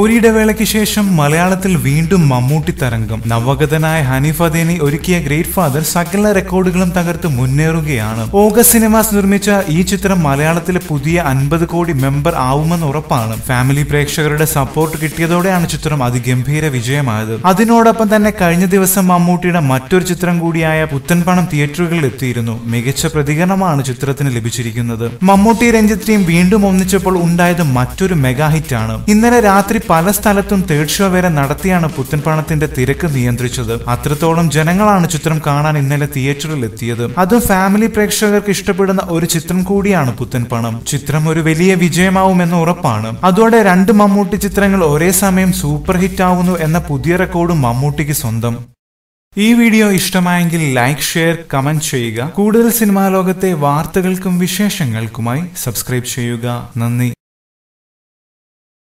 ഒരിടവേളയ്ക്ക് ശേഷം മലയാളത്തിൽ വീണ്ടും മമ്മൂട്ടി തരംഗം. നവഗതനായ ഹനീഫ് അദേനി ഒരുക്കിയ ഗ്രേറ്റ് ഫാദർ സകല റെക്കോർഡുകളും തകർത്ത് മുന്നേറുകയാണ്. ഓഗസ്റ്റ് സിനിമാസ് നിർമ്മിച്ച ഈ ചിത്രം മലയാളത്തിലെ പുതിയ അൻപത് കോടി മെമ്പർ ആവുമെന്ന് ഉറപ്പാണ്. ഫാമിലി പ്രേക്ഷകരുടെ സപ്പോർട്ട് കിട്ടിയതോടെയാണ് ചിത്രം അതിഗംഭീര വിജയമായത്. അതിനോടൊപ്പം തന്നെ കഴിഞ്ഞ ദിവസം മമ്മൂട്ടിയുടെ മറ്റൊരു ചിത്രം കൂടിയായ പുത്തൻപണം തിയേറ്ററുകളിൽ എത്തിയിരുന്നു. മികച്ച പ്രതികരണമാണ് ചിത്രത്തിന് ലഭിച്ചിരിക്കുന്നത്. മമ്മൂട്ടി രഞ്ജിത്രിയും വീണ്ടും ഒന്നിച്ചപ്പോൾ ഉണ്ടായത് മറ്റൊരു മെഗാ ആണ് ഇന്നലെ രാത്രി പല സ്ഥലത്തും തേർഡ് ഷോ വരെ നടത്തിയാണ് പുത്തൻപണത്തിന്റെ തിരക്ക് നിയന്ത്രിച്ചത്. അത്രത്തോളം ജനങ്ങളാണ് ചിത്രം കാണാൻ ഇന്നലെ തിയേറ്ററിൽ എത്തിയത്. അതും ഫാമിലി പ്രേക്ഷകർക്ക് ഇഷ്ടപ്പെടുന്ന ഒരു ചിത്രം കൂടിയാണ് പുത്തൻപണം. ചിത്രം ഒരു വലിയ വിജയമാവുമെന്ന് ഉറപ്പാണ്. അതോടെ രണ്ട് മമ്മൂട്ടി ചിത്രങ്ങൾ ഒരേ സമയം സൂപ്പർ ഹിറ്റ് ആവുന്നു എന്ന പുതിയ റെക്കോർഡും മമ്മൂട്ടിക്ക് സ്വന്തം. ഈ വീഡിയോ ഇഷ്ടമായെങ്കിൽ ലൈക്ക് ഷെയർ കമന്റ് ചെയ്യുക. കൂടുതൽ സിനിമാ ലോകത്തെ വാർത്തകൾക്കും വിശേഷങ്ങൾക്കുമായി സബ്സ്ക്രൈബ് ചെയ്യുക. നന്ദി.